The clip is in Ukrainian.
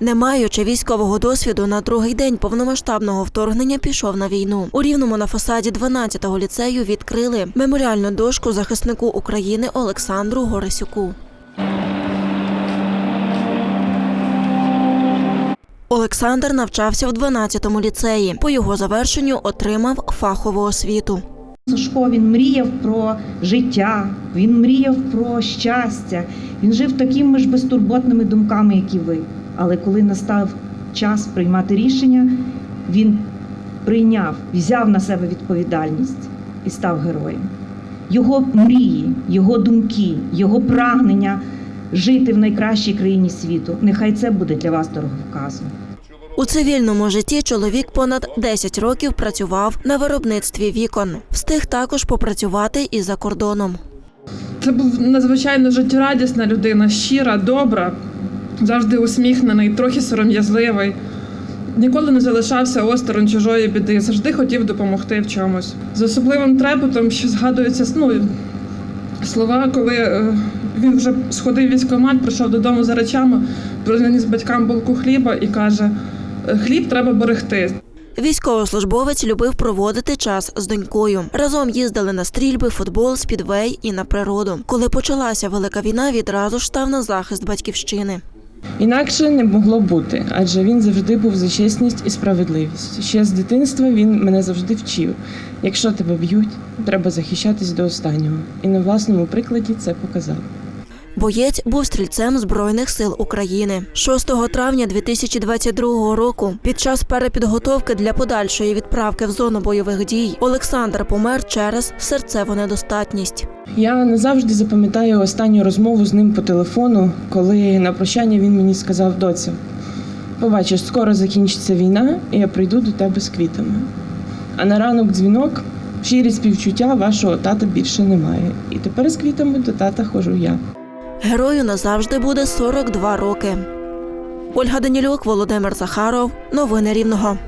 Не маючи військового досвіду, на другий день повномасштабного вторгнення пішов на війну. У рівному на фасаді 12-го ліцею відкрили меморіальну дошку захиснику України Олександру Горисюку. Олександр навчався в 12-му ліцеї. По його завершенню отримав фахову освіту. Сашко він мріяв про життя, він мріяв про щастя. Він жив такими ж безтурботними думками, як і ви. Але коли настав час приймати рішення, він прийняв, взяв на себе відповідальність і став героєм. Його мрії, його думки, його прагнення жити в найкращій країні світу. Нехай це буде для вас дороговказом. У цивільному житті чоловік понад 10 років працював на виробництві вікон. Встиг також попрацювати і за кордоном. Це був надзвичайно життєрадісна людина, щира, добра, завжди усміхнений, трохи сором'язливий. Ніколи не залишався осторонь чужої біди, завжди хотів допомогти в чомусь. З особливим трепетом, що згадуються ну, слова, коли е, він вже сходив в військкомат, прийшов додому за речами, приніс батькам булку хліба і каже: «Е, хліб треба берегти. Військовослужбовець любив проводити час з донькою. Разом їздили на стрільби, футбол, спідвей і на природу. Коли почалася велика війна, відразу ж став на захист батьківщини. Інакше не могло бути, адже він завжди був за чесність і справедливість. Ще з дитинства він мене завжди вчив: якщо тебе б'ють, треба захищатись до останнього. І на власному прикладі це показав. Боєць був стрільцем Збройних сил України. 6 травня 2022 року, під час перепідготовки для подальшої відправки в зону бойових дій, Олександр помер через серцеву недостатність. Я назавжди запам'ятаю останню розмову з ним по телефону, коли на прощання він мені сказав: доця, побачиш, скоро закінчиться війна, і я прийду до тебе з квітами. А на ранок дзвінок, щирі співчуття вашого тата більше немає. І тепер з квітами до тата ходжу я. Герою назавжди буде 42 роки. Ольга Данілюк, Володимир Захаров. Новини Рівного.